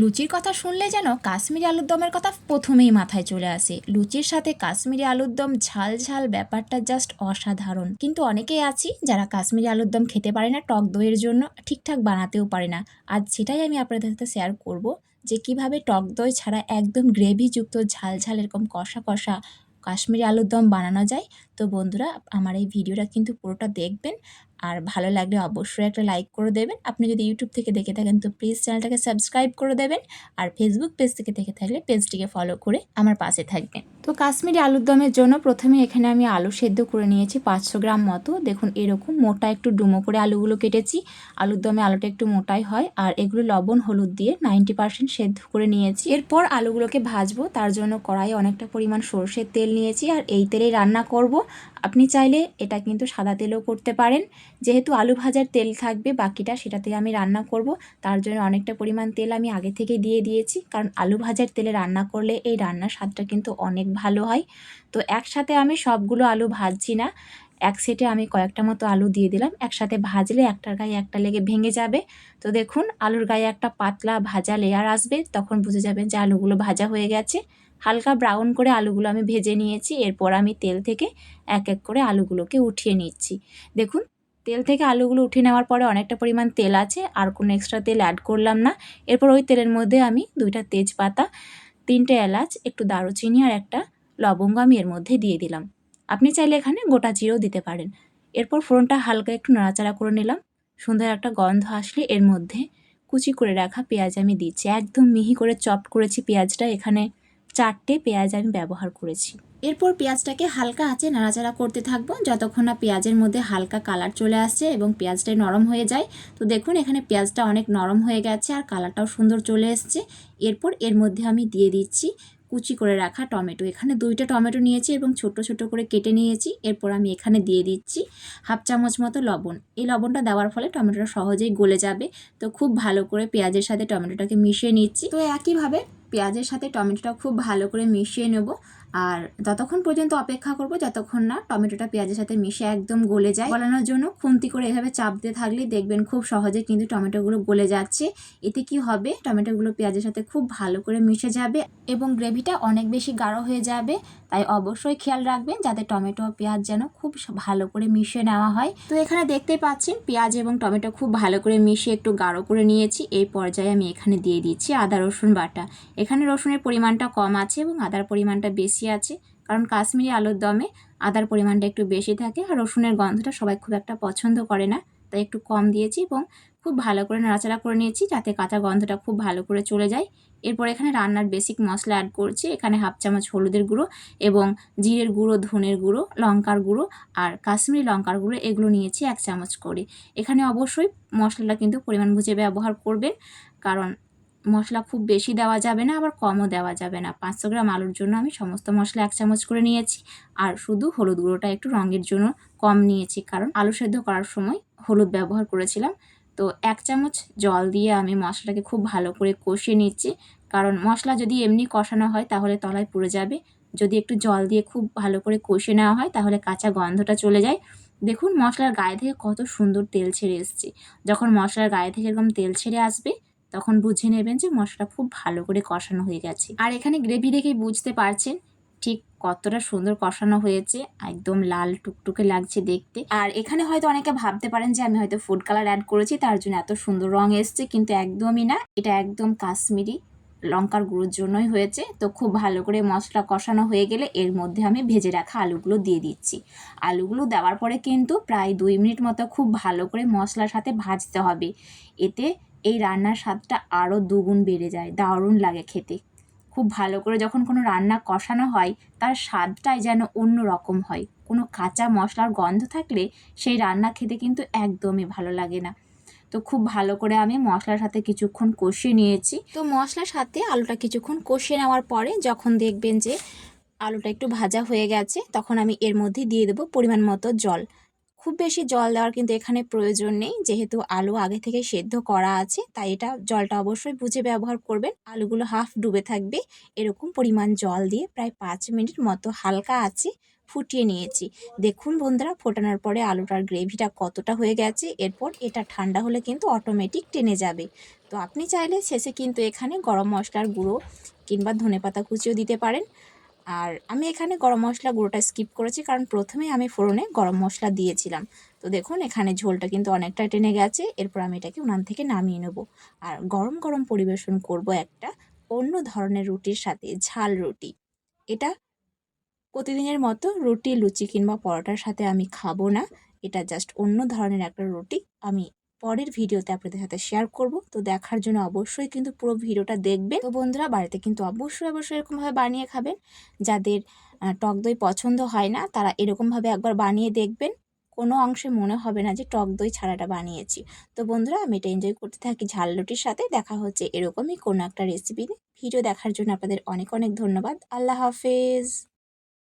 লুচির কথা শুনলে যেন কাশ্মীরি আলুর দমের কথা প্রথমেই মাথায় চলে আসে। লুচির সাথে কাশ্মীরি আলুর দম ঝাল ঝাল ব্যাপারটা জাস্ট অসাধারণ। কিন্তু অনেকেই আছি যারা কাশ্মীরি আলুর দম খেতে পারে না, টক দইয়ের জন্য ঠিকঠাক বানাতেও পারে না। আজ সেটাই আমি আপনাদের সাথে শেয়ার করব যে কীভাবে টক দই ছাড়া একদম গ্রেভিযুক্ত ঝাল ঝাল এরকম কষা কষা কাশ্মীরি আলুর দম বানানো যায়। তো বন্ধুরা, আমার এই ভিডিওটা কিন্তু পুরোটা দেখবেন। আর ভালো লাগলে অবশ্যই একটা লাইক করে দেবেন। আপনি যদি ইউটিউব থেকে দেখে থাকেন, তো প্লিজ চ্যানেলটাকে সাবস্ক্রাইব করে দেবেন। আর ফেসবুক পেজ থেকে দেখে থাকলে পেজটিকে ফলো করে আমার পাশে থাকবেন। তো কাশ্মীরি আলুর দমের জন্য প্রথমে এখানে আমি আলু সেদ্ধ করে নিয়েছি পাঁচশো গ্রাম মতো। দেখুন, এরকম মোটা একটু ডুমো করে আলুগুলো কেটেছি। আলুর দমে আলুটা একটু মোটাই হয়। আর এগুলো লবণ, হলুদ দিয়ে নাইনটি পার্সেন্ট সেদ্ধ করে নিয়েছি। এরপর আলুগুলোকে ভাজবো। তার জন্য কড়াই অনেকটা পরিমাণ সর্ষের তেল নিয়েছি। আর এই তেলেই রান্না করব। আপনি চাইলে এটা কিন্তু সাদা তেলেও করতে পারেন। যেহেতু আলু ভাজার তেল থাকবে, বাকিটা সেটাতে আমি রান্না করব। তার জন্য অনেকটা পরিমাণ তেল আমি আগে থেকে দিয়ে দিয়েছি। কারণ আলু ভাজার তেলে রান্না করলে এই রান্নার স্বাদটা কিন্তু অনেক ভালো হয়। তো একসাথে আমি সবগুলো আলু ভাজছি না। এক সেটে আমি কয়েকটা মতো আলু দিয়ে দিলাম। একসাথে ভাজলে একটার গায়ে একটা লেগে ভেঙে যাবে। তো দেখুন, আলুর গায়ে একটা পাতলা ভাজা লেয়ার আসবে। তখন বুঝে যাবেন যে আলুগুলো ভাজা হয়ে গেছে। হালকা ব্রাউন করে আলুগুলো আমি ভেজে নিয়েছি। এরপর আমি তেল থেকে এক এক করে আলুগুলোকে উঠিয়ে নিচ্ছি। দেখুন তেল থেকে আলুগুলো উঠিয়ে নেওয়ার পরে অনেকটা পরিমাণ তেল আছে, আর কোনো এক্সট্রা তেল অ্যাড করলাম না। এরপর ওই তেলের মধ্যে আমি দুইটা তেজপাতা, তিনটে এলাচ, একটু দারুচিনি আর একটা লবঙ্গ আমি এর মধ্যে দিয়ে দিলাম। আপনি চাইলে এখানে গোটা জিরেও দিতে পারেন। এরপর ফোড়নটা হালকা একটু নাড়াচাড়া করে নিলাম। সুন্দর একটা গন্ধ আসলে এর মধ্যে। কুচি করে রাখা পেঁয়াজ আমি দিচ্ছি। একদম মিহি করে চপ করেছি পেঁয়াজটা এখানে। চারটে পেঁয়াজ আমি ব্যবহার করেছি। এরপর পেঁয়াজটাকে হালকা আঁচে নাড়াচাড়া করতে থাকব। যতক্ষণ না পেঁয়াজের মধ্যে হালকা কালার চলে আসছে এবং পেঁয়াজটা নরম হয়ে যায়, তো দেখুন এখানে পেঁয়াজটা অনেক নরম হয়ে গেছে আর কালারটাও সুন্দর চলে এসছে। এরপর এর মধ্যে আমি দিয়ে দিচ্ছি কুচি করে রাখা টমেটো। এখানে দুইটা টমেটো নিয়েছি এবং ছোট ছোট করে কেটে নিয়েছি। এরপর আমি এখানে দিয়ে দিচ্ছি হাফ চামচ মতো লবণ। এই লবণটা দেওয়ার ফলে টমেটোটা সহজেই গলে যাবে। তো খুব ভালো করে পেঁয়াজের সাথে টমেটোটাকে মিশিয়ে নিচ্ছি। তো একইভাবে পেঁয়াজের সাথে টমেটোটা খুব ভালো করে মিশিয়ে নেব। আর ততক্ষণ পর্যন্ত অপেক্ষা করব, যতক্ষণ না টমেটোটা পেঁয়াজের সাথে মিশে একদম গলে যায়। গলানোর জন্য খুন্তি করে এভাবে চাপ দিয়ে থাকলে দেখবেন খুব সহজে কিন্তু টমেটোগুলো গলে যাচ্ছে। এতে কি হবে? টমেটোগুলো পেঁয়াজের সাথে খুব ভালো করে মিশে যাবে এবং গ্রেভিটা অনেক বেশি গাঢ় হয়ে যাবে। তাই অবশ্যই খেয়াল রাখবেন যাতে টমেটো পেঁয়াজ যেন খুব ভালো করে মিশিয়ে নেওয়া হয়। তো এখানে দেখতে পাচ্ছেন, পেঁয়াজ এবং টমেটো খুব ভালো করে মিশিয়ে একটু গাঢ় করে নিয়েছি। এই পর্যায়ে আমি এখানে দিয়ে দিচ্ছি আদা, রসুন বাটা। এখানে রসুনের পরিমাণটা কম আছে এবং আদার পরিমাণটা বেশি আছে, কারণ কাশ্মীরি আলুর দমে আদার পরিমাণটা একটু বেশি থাকে আর রসুনের গন্ধটা সবাই খুব একটা পছন্দ করে না, তাই একটু কম দিয়েছি এবং খুব ভালো করে নাড়াচাড়া করে নিয়েছি যাতে কাঁচা গন্ধটা খুব ভালো করে চলে যায়। এরপর এখানে রান্নার বেসিক মশলা অ্যাড করছি, এখানে হাফ চামচ হলুদের গুঁড়ো এবং জিরের গুঁড়ো, ধনের গুঁড়ো, লঙ্কার গুঁড়ো আর কাশ্মীরি লঙ্কার গুঁড়ো এগুলো নিয়েছি এক চামচ করে। এখানে অবশ্যই মশলাটা কিন্তু পরিমাণ বুঝে ব্যবহার করবেন, কারণ মশলা খুব বেশি দেওয়া যাবে না, আবার কমও দেওয়া যাবে না। পাঁচশো গ্রাম আলুর জন্য আমি সমস্ত মশলা এক চামচ করে নিয়েছি। আর শুধু হলুদ গুঁড়োটা একটু রঙের জন্য কম নিয়েছি, কারণ আলু সেদ্ধ করার সময় হলুদ ব্যবহার করেছিলাম। তো এক চামচ জল দিয়ে আমি মশলাটাকে খুব ভালো করে কষিয়ে নিচ্ছি। কারণ মশলা যদি এমনি কষানো হয়, তাহলে তলায় পুড়ে যাবে। যদি একটু জল দিয়ে খুব ভালো করে কষে নেওয়া হয়, তাহলে কাঁচা গন্ধটা চলে যায়। দেখুন, মশলার গায়ে থেকে কত সুন্দর তেল ছেড়ে এসছে। যখন মশলার গায়ে থেকে এরকম তেল ছেড়ে আসবে তখন বুঝে নেবেন যে মশলা খুব ভালো করে কষানো হয়ে গেছে। আর এখানে গ্রেভি দেখেই বুঝতে পারছেন ঠিক কতটা সুন্দর কষানো হয়েছে, একদম লাল টুকটুকে লাগছে দেখতে। আর এখানে হয়তো অনেকে ভাবতে পারেন যে আমি হয়তো ফুড কালার অ্যাড করেছি, তার জন্য এত সুন্দর রং এসছে, কিন্তু একদমই না। এটা একদম কাশ্মীরি লঙ্কার গুঁড়োর জন্যই হয়েছে। তো খুব ভালো করে মশলা কষানো হয়ে গেলে এর মধ্যে আমি ভেজে রাখা আলুগুলো দিয়ে দিচ্ছি। আলুগুলো দেওয়ার পরে কিন্তু প্রায় দুই মিনিট মতো খুব ভালো করে মশলার সাথে ভাজতে হবে। এতে এই রান্নার স্বাদটা আরও দুগুণ বেড়ে যায়, দারুণ লাগে খেতে। খুব ভালো করে যখন কোনো রান্না কষানো হয়, তার স্বাদটাই যেন অন্য রকম হয়। কোনো কাঁচা মশলার গন্ধ থাকলে সেই রান্না খেতে কিন্তু একদমই ভালো লাগে না। তো খুব ভালো করে আমি মশলার সাথে কিছুক্ষণ কষিয়ে নিয়েছি। তো মশলার সাথে আলুটা কিছুক্ষণ কষিয়ে নেওয়ার পরে যখন দেখবেন যে আলুটা একটু ভাজা হয়ে গেছে, তখন আমি এর মধ্যে দিয়ে দেবো পরিমাণ মতো জল। খুব বেশি জল দেওয়ার কিন্তু এখানে প্রয়োজন নেই। যেহেতু আলু আগে থেকে সেদ্ধ করা আছে, তাই এটা জলটা অবশ্যই বুঝে ব্যবহার করবেন। আলুগুলো হাফ ডুবে থাকবে। এরকম পরিমাণ জল দিয়ে প্রায় পাঁচ মিনিট মতো হালকা আছে ফুটিয়ে নিয়েছি। দেখুন বন্ধুরা, ফোটানোর পরে আলুটার গ্রেভিটা কতটা হয়ে গেছে। এরপর এটা ঠান্ডা হলে কিন্তু অটোমেটিক টেনে যাবে। তো আপনি চাইলে শেষে কিন্তু এখানে গরম মশলার গুঁড়ো কিংবা ধনেপাতা কুচিও দিতে পারেন। আর আমি এখানে গরম মশলা গুঁড়োটা স্কিপ করেছি কারণ প্রথমেই আমি ফোড়নে গরম মশলা দিয়েছিলাম। তো দেখুন, এখানে ঝোলটা কিন্তু অনেকটা টেনে গেছে। এরপর আমি এটাকে উনান থেকে নামিয়ে নেব। আর গরম গরম পরিবেশন করব একটা অন্য ধরনের রুটির সাথে, ঝাল রুটি। এটা প্রতিদিনের মতো রুটি, লুচি কিংবা পরোটার সাথে আমি খাব না। এটা জাস্ট অন্য ধরনের একটা রুটি আমি পরের ভিডিওতে আপনাদের সাথে শেয়ার করব। তো দেখার জন্য অবশ্যই কিন্তু পুরো ভিডিওটা দেখবেন। তো বন্ধুরা, বাড়িতে কিন্তু অবশ্যই অবশ্যই এরকমভাবে বানিয়ে খাবেন। যাদের টক দই পছন্দ হয় না, তারা এরকমভাবে একবার বানিয়ে দেখবেন। কোনো অংশে মনে হবে না যে টক দই ছাড়াটা বানিয়েছি। তো বন্ধুরা, আমি এটা এনজয় করতে থাকি ঝাল রুটির সাথে। দেখা হচ্ছে এরকমই কোনো একটা রেসিপি ভিডিও দেখার জন্য আপনাদের অনেক অনেক ধন্যবাদ। আল্লাহ হাফেজ।